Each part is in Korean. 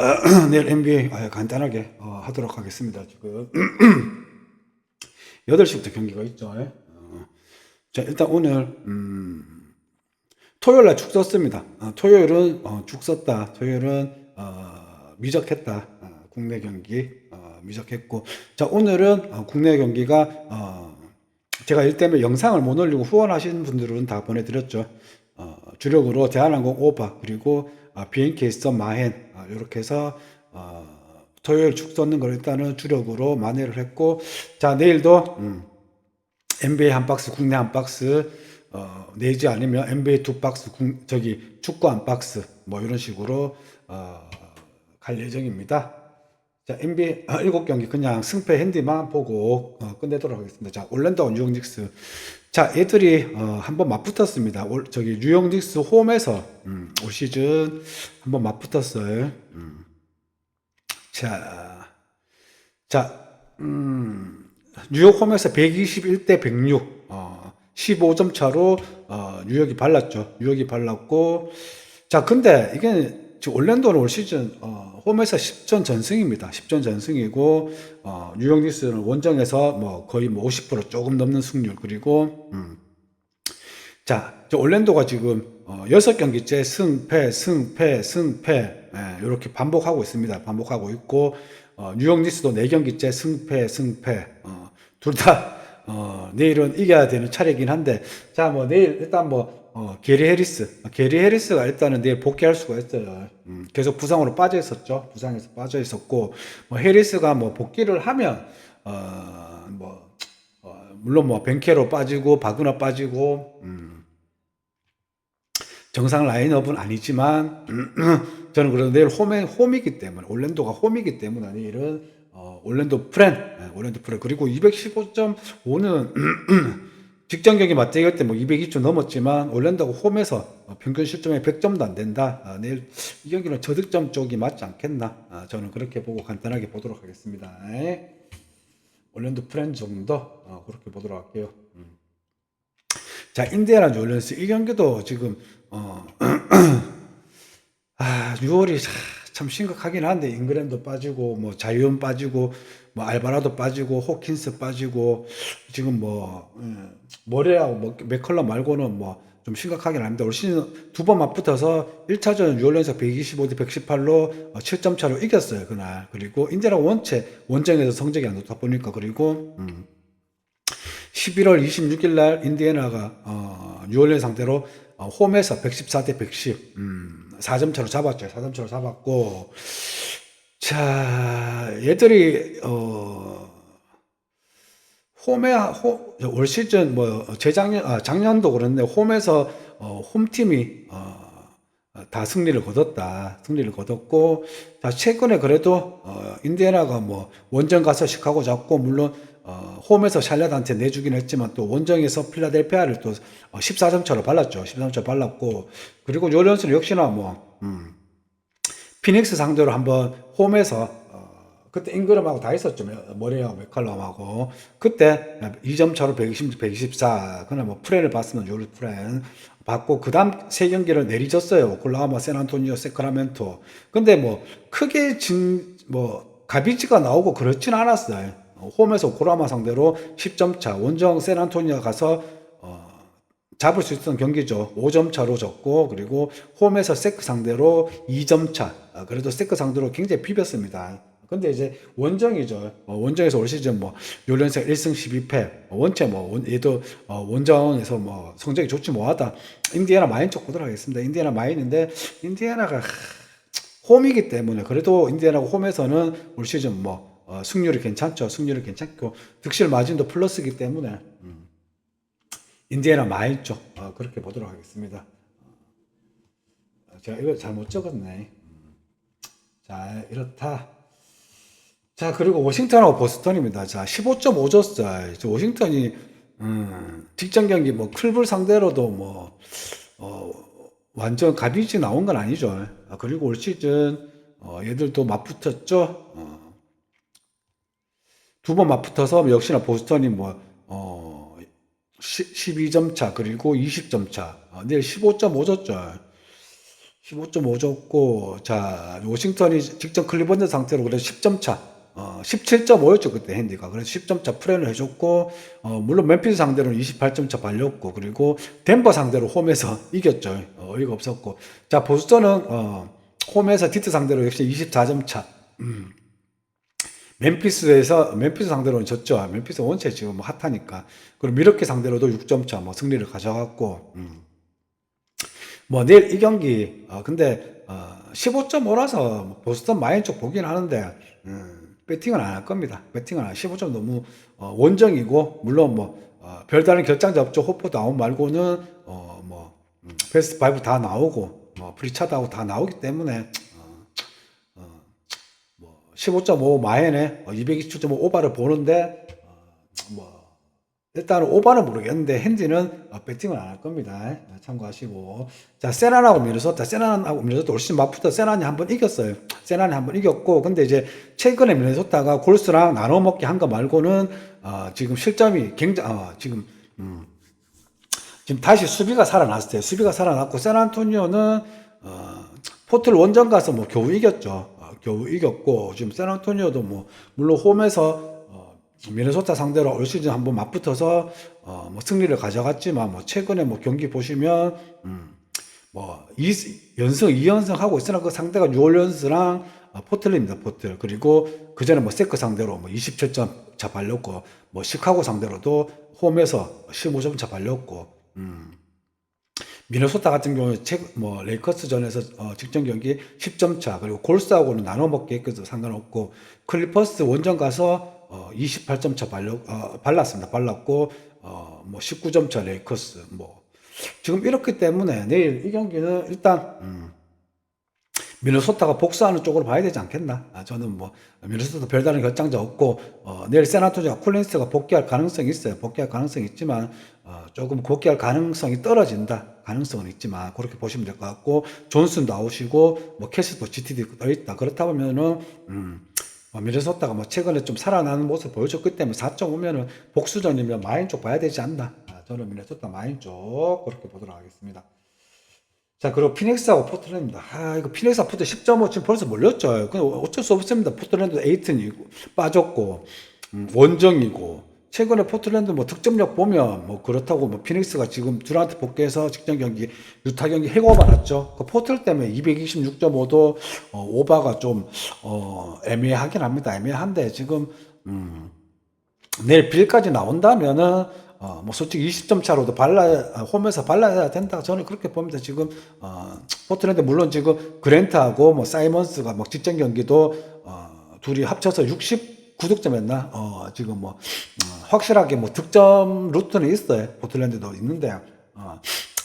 내일 NBA 아, 간단하게 어, 하도록 하겠습니다. 지금 8시부터 경기가 있죠. 예? 어, 자, 일단 오늘 음, 토요일 날죽 썼습니다. 어, 토요일은 어, 죽 썼다. 토요일은 어, 미적했다. 어, 국내 경기 어, 미적했고 자 오늘은 어, 국내 경기가 어, 제가 일 때문에 영상을 못 올리고 후원하신 분들은 다 보내드렸죠. 어, 주력으로 대한항공 오바 그리고 아, BNK선 마헨 아, 이렇게 해서 어, 토요일 축 쏟는 걸 일단은 주력으로 만회를 했고 자 내일도 음, NBA 한 박스 국내 한 박스 어, 내지 아니면 NBA 두 박스 국, 저기 축구 한 박스 뭐 이런 식으로 어, 갈 예정입니다. 자, NBA 아, 7경기 그냥 승패 핸디만 보고 어, 끝내도록 하겠습니다. 자, 올랜도 뉴욕 닉스. 자, 얘들이 어, 한번 맞붙었습니다. 올, 저기 뉴욕 닉스 홈에서 음, 올 시즌 한번 맞붙었어요. 음. 자, 자, 음, 뉴욕 홈에서 121대 106, 어, 15점 차로 어, 뉴욕이 발랐죠. 뉴욕이 발랐고, 자, 근데 이게 지금 올랜도는 올 시즌 어, 홈에서 10전 전승입니다. 10전 전승이고 어, 뉴욕 닉스는 원정에서 뭐 거의 뭐 50% 조금 넘는 승률 그리고 음, 자, 저 올랜도가 지금 어, 6경기째 승패, 승패, 승패 예, 이렇게 반복하고 있습니다. 반복하고 있고 어, 뉴욕 니스도 4경기째 승패, 승패 어, 둘다 어, 내일은 이겨야 되는 차례이긴 한데 자, 뭐 내일 일단 뭐 어, 게리 해리스, 게리 해리스가 일단은 내일 복귀할 수가 있어요. 음, 계속 부상으로 빠져 있었죠. 부상에서 빠져 있었고 뭐 해리스가 뭐 복귀를 하면 어, 뭐 어, 물론 뭐 벤케로 빠지고 바그나 빠지고 음, 정상 라인업은 아니지만 저는 그래도 내일 홈에 홈이기 때문에 올랜도가 홈이기 때문에 내일은 어, 올랜도 프렌 예, 올랜도 프렌 그리고 215.5는 직전 경기 맞대결 때 뭐 202점 넘었지만 올랜도가 홈에서 어, 평균 실점에 100점도 안 된다. 아, 내일 이 경기는 저득점 쪽이 맞지 않겠나? 아, 저는 그렇게 보고 간단하게 보도록 하겠습니다. 예. 올랜도 프렌 정도 어, 그렇게 보도록 할게요. 음. 자, 인디애나 뉴올리언스 이 경기도 지금 어, 아, 6월이 참 심각하긴 한데 잉그랜드 빠지고 뭐 자이언 빠지고 뭐 알바라도 빠지고 호킨스 빠지고 지금 뭐 예, 모레하고 뭐 맥컬럼 말고는 뭐 좀 심각하긴 합니다. 올 시즌 두 번 맞붙어서 1차전 뉴올리언스 125대 118로 7점 차로 이겼어요 그날. 그리고 인디애나 원체 원정에서 성적이 안 좋다 보니까 그리고 음, 11월 26일 날 인디애나가 어, 뉴올리언 상대로 어, 홈에서 114대 110 음, 4점 차로 잡았죠. 4점 차로 잡았고 자 얘들이 어, 홈에 홈, 올 시즌 뭐 재작년 아, 작년도 그런데 홈에서 어, 홈팀이 어, 다 승리를 거뒀다. 승리를 거뒀고 자 최근에 그래도 어, 인디애나가 뭐 원정 가서 시카고 잡고 물론 어, 홈에서 샬럿한테 내주긴 했지만 또 원정에서 필라델피아를 또 어, 14점 차로 발랐죠. 14점 차로 발랐고 그리고 요런스는 역시나 뭐 음, 피닉스 상대로 한번 홈에서 어, 그때 잉그럼하고 다 있었죠. 머리하고 맥컬럼하고 그때 2점 차로 120, 124 그날 뭐 프렌을 봤으면 요르 프렌 받고 그다음 세 경기를 내리졌어요. 오클라호마, 샌안토니오, 세크라멘토. 근데 뭐 크게 진뭐 가비지가 나오고 그렇진 않았어요. 어, 홈에서 오클라호마 상대로 10점 차, 원정 샌안토니오 가서 어, 잡을 수 있었던 경기죠. 5점 차로 졌고 그리고 홈에서 세크 상대로 2점 차. 아, 그래도 세크 상대로 굉장히 비볐습니다. 근데 이제 원정이죠. 어, 원정에서 올 시즌 뭐 요련색 1승 12패. 어, 원체 뭐 원- 얘도 어, 원정에서 뭐 성적이 좋지 뭐하다. 인디애나 마인 쪽 보도록 하겠습니다. 인디애나 마인인데 인디애나가 하, 홈이기 때문에 그래도 인디애나가 홈에서는 올 시즌 뭐 어, 승률이 괜찮죠. 승률이 괜찮고 득실 마진도 플러스이기 때문에 음. 인디애나 쪽 어, 그렇게 보도록 하겠습니다. 어, 제가 이거 잘못 적었네. 음. 자 이렇다. 자 그리고 워싱턴하고 보스턴입니다. 자 15.5 줬어요. 저 워싱턴이 음, 직전 경기 뭐 클불 상대로도 뭐 어, 완전 가비지 나온 건 아니죠. 아, 그리고 올 시즌 어, 얘들도 맞붙었죠. 어, 두번 맞붙어서 역시나 보스턴이 뭐 어, 12점 차 그리고 20점 차. 어, 내일 15.5 줬죠. 15.5 줬고, 자, 워싱턴이 직전 클리번드 상태로 그래서 10점 차, 어, 17.5였죠, 그때 핸디가. 그래서 10점 차 프레를 해줬고, 어, 물론 멤피스 상대로는 28점 차 발렸고, 그리고 덴버 상대로 홈에서 이겼죠. 어, 어이가 없었고. 자, 보스턴은, 어, 홈에서 디트 상대로 역시 24점 차. 음. 멤피스에서 멤피스 상대로는 졌죠. 멤피스 원체 지금 뭐 핫하니까. 그리고 미러키 상대로도 6점 차 뭐 승리를 가져갔고. 음. 뭐 내일 이 경기 어 근데 어 15.5라서 보스턴 마인 쪽 보긴 하는데 음, 배팅은 안 할 겁니다. 배팅은 안 15점 너무 어 원정이고 물론 뭐 어, 별다른 결장자 없죠. 호퍼 다운 말고는 어뭐 음, 베스트 5다 나오고 뭐 프리차드하고 다 나오기 때문에 어, 뭐 15.5 마엔에 227.5 오바를 보는데 어, 뭐 일단은 오바는 모르겠는데 핸디는 어, 배팅을 안 할 겁니다. 어, 참고하시고 자 세난하고 미네소타 세난하고 미네소타 훨씬 맞붙어 세난이 한 번 이겼어요. 세난이 한 번 이겼고 근데 이제 최근에 미네소타가 골스랑 나눠 먹기 한 거 말고는 어, 지금 실점이 굉장히 어, 지금 음, 지금 다시 수비가 살아났어요. 수비가 살아났고 샌안토니오는 어, 포트를 원정 가서 뭐 겨우 이겼죠. 어, 겨우 이겼고 지금 샌안토니오도 뭐 물론 홈에서 어, 미네소타 상대로 올 시즌 한번 맞붙어서 어, 뭐 승리를 가져갔지만 뭐 최근에 뭐 경기 보시면 음, 뭐 이, 연승 2연승 하고 있으나 그 상대가 뉴올리언스랑 어, 포틀입니다. 포틀 그리고 그 전에 뭐 세크 상대로 뭐 27점 차 발렸고 뭐 시카고 상대로도 홈에서 15점 차 발렸고 음. 미네소타 같은 경우에 책, 뭐 레이커스전에서 어, 직전 경기 10점 차 그리고 골스하고는 나눠 먹기 했거든 상관없고 클리퍼스 원정 가서 어, 28점 차 발려 어, 발랐습니다. 발랐고 어, 뭐 19점 차 레이커스 뭐 지금 이렇기 때문에 내일 이 경기는 일단 음, 미네소타가 복수하는 쪽으로 봐야 되지 않겠나? 아, 저는 뭐 미네소타 별다른 결장자 없고 어, 내일 세나토니와 쿨린스가 복귀할 가능성이 있어요. 복귀할 가능성이 있지만 어, 조금 복귀할 가능성이 떨어진다. 가능성은 있지만 그렇게 보시면 될 것 같고 존슨 나오시고 뭐 캐시도 GTD 떠 있다. 그렇다 보면은 음, 뭐 미네소타가 뭐 최근에 좀 살아나는 모습 보여줬기 때문에 4.5면은 복수전이면 마인 쪽 봐야 되지 않나? 아, 저는 미네소타 마인 쪽 그렇게 보도록 하겠습니다. 자, 그리고 피닉스하고 포틀랜드입니다. 아, 이거 피닉스하고 포틀 10.5 지금 벌써 몰렸죠. 그 어쩔 수 없습니다. 포틀랜드 에이튼이고, 빠졌고, 음, 원정이고, 최근에 포틀랜드 뭐 득점력 보면 뭐 그렇다고 뭐 피닉스가 지금 듀란트 복귀해서 직전 경기, 유타 경기 해고가 났죠. 그 포틀 때문에 226.5도 어, 오바가 좀, 어, 애매하긴 합니다. 애매한데 지금, 음, 내일 빌까지 나온다면은 어, 뭐 솔직히 20점 차로도 발라 아, 홈에서 발라야 된다. 저는 그렇게 봅니다. 지금 어, 포트랜드 물론 지금 그랜트하고 뭐 사이먼스가 뭐 직전 경기도 어, 둘이 합쳐서 69득점했나? 어, 지금 뭐 어, 확실하게 뭐 득점 루트는 있어요. 포틀랜드도 있는데 어,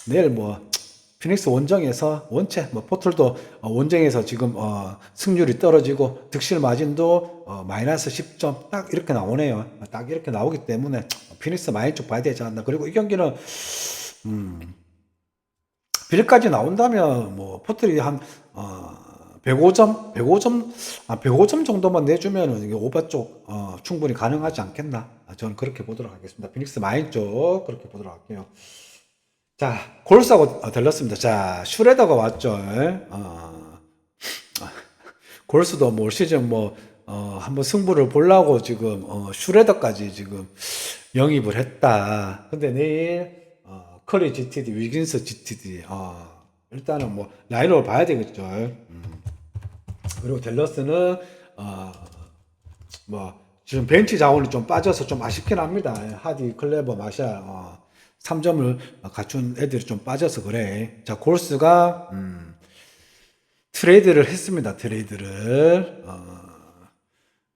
내일 뭐 피닉스 원정에서 원체 뭐 포틀도 어, 원정에서 지금 어, 승률이 떨어지고 득실 마진도 어, 마이너스 10점 딱 이렇게 나오네요. 딱 이렇게 나오기 때문에 피닉스 마인 쪽 봐야 되지 않나. 그리고 이 경기는 음, 빌까지 나온다면 뭐 포틀이 한 어, 105점, 105점, 아, 105점 정도만 내주면은 이게 오바 쪽 어, 충분히 가능하지 않겠나. 아, 저는 그렇게 보도록 하겠습니다. 피닉스 마인 쪽 그렇게 보도록 할게요. 자, 골스하고 어, 들렀습니다. 자, 슈레더가 왔죠. 어, 골스도 뭐올 시즌 뭐, 어, 한번 승부를 보려고 지금, 어, 슈레더까지 지금 영입을 했다. 근데 내일, 어, 커리 GTD, 위긴스 GTD, 어, 일단은 뭐, 라인업을 봐야 되겠죠. 음. 그리고 델러스는, 어, 뭐, 지금 벤치 자원이 좀 빠져서 좀 아쉽긴 합니다. 하디, 클레버, 마샬, 어, 3점을 갖춘 애들이 좀 빠져서 그래. 자, 골스가, 음, 트레이드를 했습니다. 트레이드를. 어,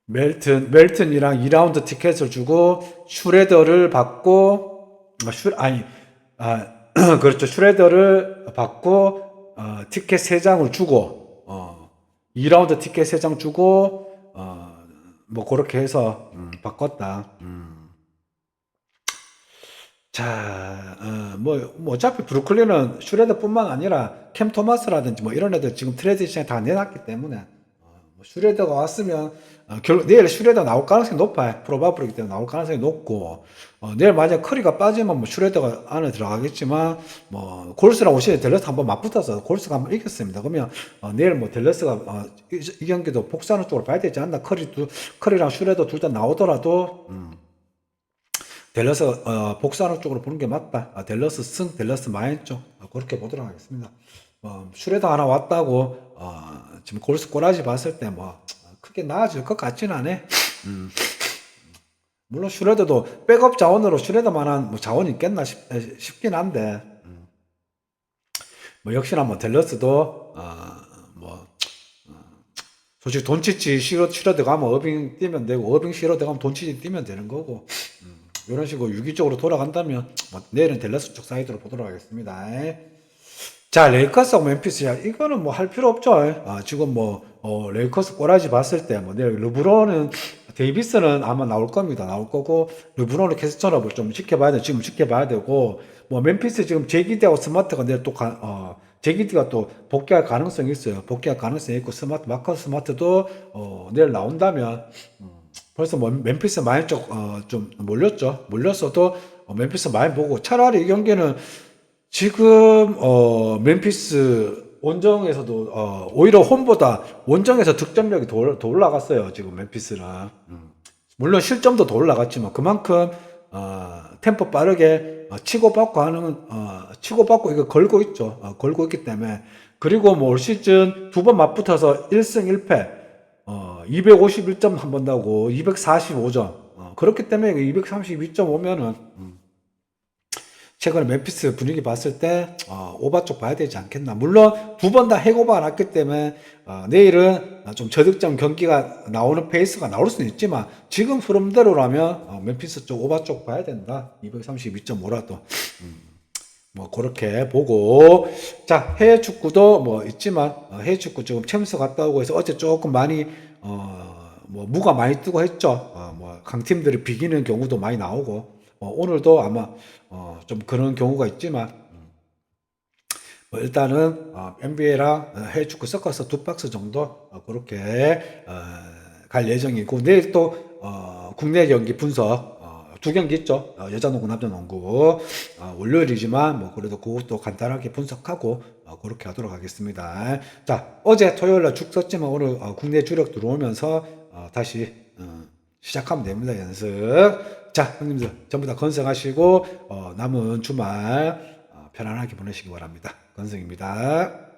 멜튼, 멜튼이랑 2라운드 티켓을 주고, 슈레더를 받고, 아, 슈, 아니, 아, 그렇죠. 슈레더를 받고, 어, 티켓 3장을 주고, 어, 2라운드 티켓 3장 주고, 어, 뭐, 그렇게 해서, 음, 바꿨다. 음. 자, 어, 뭐, 뭐 어차피 브루클린은 슈레더뿐만 아니라 캠 토마스라든지 뭐 이런 애들 지금 시장에 다 내놨기 때문에 어, 뭐 슈레더가 왔으면 어, 결국 내일 슈레더 나올 가능성이 높아요. 프로바블이기 때문에 나올 가능성이 높고 어, 내일 만약 커리가 빠지면 뭐 슈레더가 안에 들어가겠지만 뭐 골스랑 오시에 델러스 한번 맞붙어서 골스가 한번 이겼습니다. 그러면 어, 내일 뭐 델러스가 어, 이, 이 경기도 복수하는 쪽으로 봐야 되지 않나? 커리 두, 커리랑 슈레더 둘 다 나오더라도 음, 델러스 어, 복수하는 쪽으로 보는 게 맞다. 아, 델러스 승, 델러스 마인 쪽 어, 그렇게 보도록 하겠습니다. 어, 슈레더 하나 왔다고 어, 지금 골스 꼬라지 봤을 때 뭐 크게 나아질 것 같지는 않네. 음. 물론 슈레더도 백업 자원으로 슈레더만한 뭐 자원이 있겠나 싶, 싶긴 한데 음. 뭐 역시나 뭐 델러스도 어, 뭐 어, 솔직히 돈치치 싫어 싫어 들어가면 어빙 뛰면 되고 어빙 싫어 들어가면 돈치치 뛰면 되는 거고 음, 이런 식으로 유기적으로 돌아간다면 뭐 내일은 델러스 쪽 사이드로 보도록 하겠습니다. 자 레이커스하고 멤피스야 이거는 뭐 할 필요 없죠. 아, 지금 뭐 어, 레이커스 꼬라지 봤을 때 뭐 내일 르브론은 데이비스는 아마 나올 겁니다. 나올 거고 르브론은 계속 전업을 좀 지켜봐야 돼. 지금 지켜봐야 되고 뭐 멤피스 지금 제기디하고 스마트가 내일 또 가, 어, 제기디가 또 복귀할 가능성이 있어요. 복귀할 가능성이 있고 스마트 마커 스마트도 어, 내일 나온다면 음, 벌써 뭐 멤피스 마인 쪽좀 몰렸죠. 몰렸어도 어, memphis 마인 보고 차라리 이 경기는 지금 어 멤피스 원정에서도 어 오히려 홈보다 원정에서 득점력이 더, 올- 더 올라갔어요 지금 멤피스는 음. 물론 실점도 더 올라갔지만 그만큼 어 템포 빠르게 어, 치고 받고 하는 어 치고 받고 이거 걸고 있죠 어, 걸고 있기 때문에 그리고 뭐 올 시즌 두 번 맞붙어서 1승 1패 어 251점 한번 나고 245점 어, 그렇기 때문에 232점 오면은 음, 최근에 멤피스 분위기 봤을 때 어, 오바 쪽 봐야 되지 않겠나. 물론 두 번 다 해고가 났기 때문에 어, 내일은 좀 저득점 경기가 나오는 페이스가 나올 수는 있지만 지금 흐름대로라면 어, 멤피스 쪽 오바 쪽 봐야 된다. 232.5라도. 뭐 그렇게 보고 자 해외 축구도 뭐 있지만 어, 해외 축구 지금 챔스 갔다 오고 해서 어제 조금 많이 어 뭐 무가 많이 뜨고 했죠. 어 뭐 강팀들이 비기는 경우도 많이 나오고 어, 오늘도 아마 어, 좀 그런 경우가 있지만 음, 뭐 일단은 어, NBA랑 해외 축구 섞어서 두 박스 정도 어, 그렇게 어, 갈 예정이고 내일 또 어, 국내 경기 분석 어, 두 경기 있죠. 어, 여자 농구, 남자 농구. 어, 월요일이지만 뭐 그래도 그것도 간단하게 분석하고 어, 그렇게 하도록 하겠습니다. 자, 어제 토요일 날죽 썼지만 오늘 어, 국내 주력 들어오면서 어, 다시 어, 시작하면 됩니다. 연습. 자, 형님들 전부 다 건승하시고 어, 남은 주말 어, 편안하게 보내시기 바랍니다. 건승입니다.